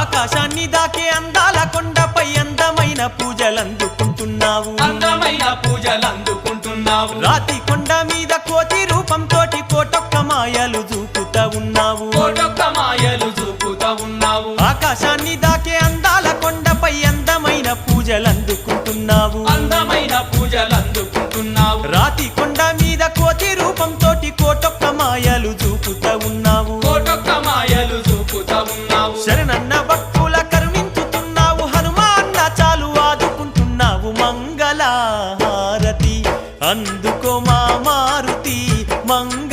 ఆకాశాన్ని దాకే అందాల కొండపై అందమైన పూజలందుకుంటున్నావు. అందమైన పూజలు అందుకుంటున్నావు రాతి కొండ మీద కోతి రూపంతోటి కోటొక్క మాయలు చూపుతా ఉన్నావు. కోటొక్క మాయలు చూపుతా ఉన్నావు. ఆకాశాన్ని దాకే అందాల కొండపై అందమైన పూజలందుకుంటున్నావు. అందమైన పూజలు అందుకుంటున్నావు రాతి కొండ శరణన్న భక్తుల కరుణించుతున్నావు హనుమాన్న చాలు ఆదుకుంటున్నావు మంగళ హారతి అందుకో మా మారుతి మంగళ